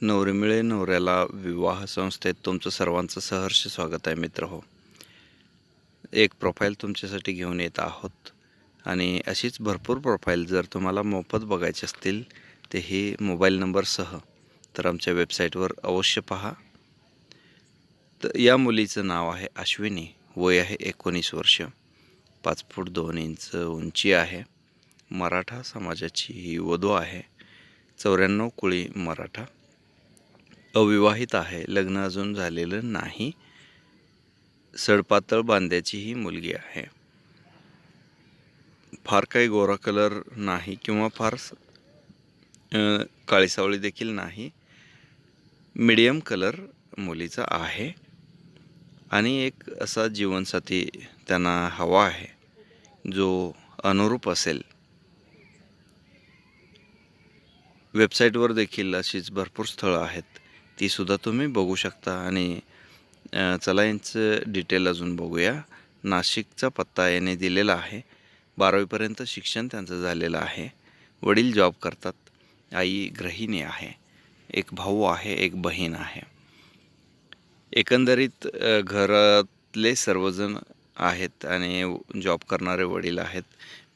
नवरीमिळे नवऱ्याला विवाह संस्थेत तुमचं सर्वांचं सहर्ष स्वागत आहे मित्र हो. एक प्रोफाईल तुमच्यासाठी घेऊन येत आहोत. आणि अशीच भरपूर प्रोफाईल जर तुम्हाला मोफत बघायचे असतील ते ही मोबाईल नंबरसह तर आमच्या वेबसाईटवर अवश्य पहा. तर या मुलीचं नाव आहे अश्विनी. वय आहे एकोणीस वर्ष. पाच फूट दोन इंच उंची आहे. मराठा समाजाची ही वधू आहे. चौऱ्याण्णव कुळी मराठा. अविवाहित आहे. लग्न अजून झालेलं नाही. सडपातळ बांध्याची ही मुलगी आहे. फार काही गोरा कलर नाही किंवा फार स- देखील नाही. मीडियम कलर मुलीचा आहे. आणि एक असा जीवनसाथी त्यांना हवा आहे जो अनुरूप असेल. वेबसाईटवर देखील अशीच भरपूर स्थळं आहेत. तीसुद्धा तुम्ही बघू शकता. आणि चला यांचं डिटेल अजून बघूया. नाशिकचा पत्ता याने दिलेला आहे. बारावीपर्यंत शिक्षण त्यांचं झालेलं आहे. वडील जॉब करतात. आई गृहिणी आहे. एक भाऊ आहे एक बहीण आहे. एकंदरीत घरातले सर्वजण आहेत आणि जॉब करणारे वडील आहेत.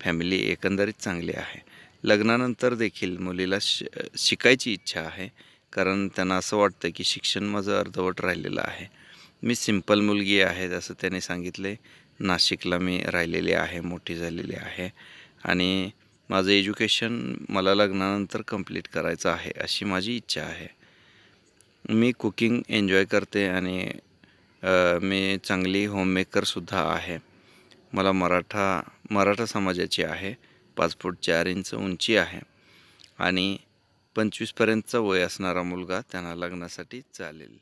फॅमिली एकंदरीत चांगली आहे. लग्नानंतर देखील मुलीला श शिकायची इच्छा आहे. कारण त्यांना असं वाटतं की शिक्षण माझं अर्धवट राहिलेलं आहे. मी सिंपल मुलगी आहे असं त्याने सांगितले. नाशिकला मी राहिलेली आहे मोठी झालेली आहे. आणि माझं एज्युकेशन मला लग्नानंतर कंप्लीट करायचं आहे अशी माझी इच्छा आहे. मी कुकिंग एन्जॉय करते आणि मी चांगली होममेकरसुद्धा आहे. मला मराठा मराठा समाजाची आहे. पाच फूट चार इंच उंची आहे. आणि पंचवीसपर्यंतचा वय असणारा मुलगा त्यांना लग्नासाठी चालेल.